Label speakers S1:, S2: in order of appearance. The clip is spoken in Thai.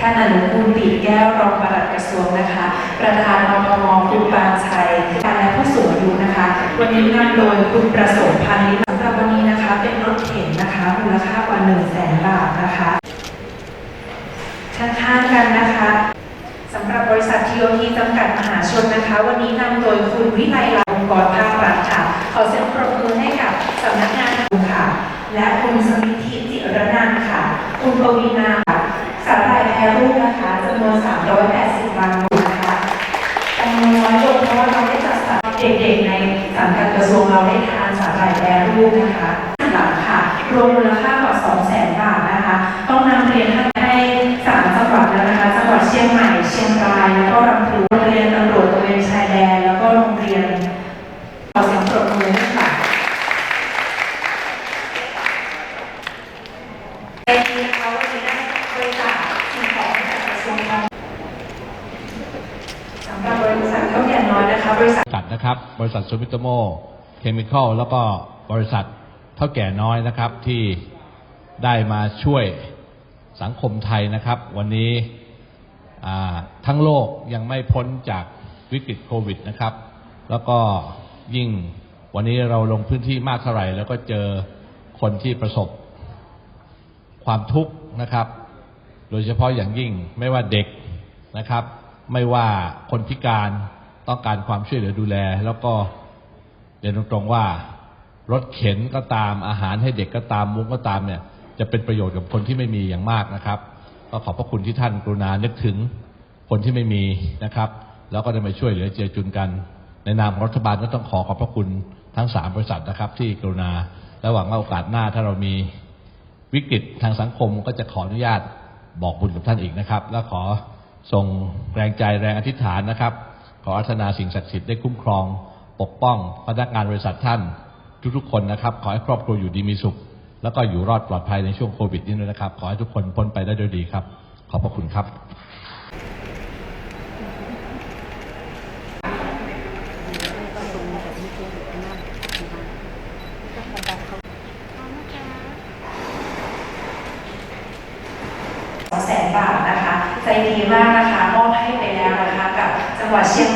S1: ท่านอนุกูลปีแก้วรองปลัดกระทรวงนะคะ ประธานอพมคุณปานชัยการและผู้สูงอายุนะคะ วันนี้นำโดยคุณประสงค์พันธ์ลิมสำหรับวันนี้นะคะ เป็นรถเข็นนะคะมูลค่ากว่า1 0 0 0 0แสนบาทนะคะข้างๆกันนะคะสำหรับบริษัท TOT จำกัดมหาชนนะคะ วันนี้นำโดยคุณวิไลลาองค์กรภาครัฐค่ะ ขอเสียงปรบมือให้กับสำนักงานคุณค่ะ และคุณสมิทธิจิรนันค่ะ คุณปวีนา รูปนะคะหลังค่ะรวมมูลค่ากว่า200,000บาทนะคะ ต้องนำเรียนท่านให้สามจังหวัดแล้วนะคะ จังหวัดเชียงใหม่ เชียงราย แล้วก็ลำพูนโรงเรียนตำรวจตระเวนชายแดน แล้วก็โรงเรียนขอเสียงปรบมือให้ค่ะเป็นะคะวันนี้ได้บริจาคสิ่งของให้กับกระทรวงการสำหรับบริษัทข้าวแก่น้อยนะคะบริษัท
S2: บริษัทนะครับ บริษัทซูมิโตโมเคมีคอลแล้วก็ บริษัทเท่าแก่น้อยนะครับที่ได้มาช่วยสังคมไทยนะครับ วันนี้ทั้งโลกยังไม่พ้นจากวิกฤตโควิดนะครับ แล้วก็ยิ่งวันนี้เราลงพื้นที่มากเท่าไหร่ แล้วก็เจอคนที่ประสบความทุกข์นะครับ โดยเฉพาะอย่างยิ่งไม่ว่าเด็กนะครับ ไม่ว่าคนพิการต้องการความช่วยเหลือดูแล แล้วก็เรียนตรงๆว่า รถเข็นก็ตามอาหารให้เด็กก็ตามมุ้งก็ตามเนี่ยจะเป็นประโยชน์กับคนที่ไม่มีอย่างมากนะครับ ก็ขอบพระคุณที่ท่านกรุณานึกถึงคนที่ไม่มีนะครับ แล้วก็ได้มาช่วยเหลือเจือจุนกัน ในนามรัฐบาลก็ต้องขอขอบพระคุณทั้งสามบริษัทนะครับ ที่กรุณาและหวังว่าโอกาสหน้าถ้าเรามีวิกฤตทางสังคมก็จะขออนุญาตบอกบุญกับท่านอีกนะครับ และขอส่งแรงใจแรงอธิษฐานนะครับ ขออาธนาสิ่งศักดิ์สิทธิ์ได้คุ้มครอง ปกป้องพนักงานบริษัทท่าน ทุกๆ คนนะครับ ขอให้ครอบครัวอยู่ดีมีสุข แล้วก็อยู่รอดปลอดภัยในช่วงโควิดนี้ด้วยนะครับ ขอให้ทุกคนพ้นไปได้ด้วยดีครับ ขอบพระคุณครับ
S1: 2แสนบาทนะคะใจดีมากนะคะมอบให้ไปแล้วนะคะ กับจังหวัดเชียง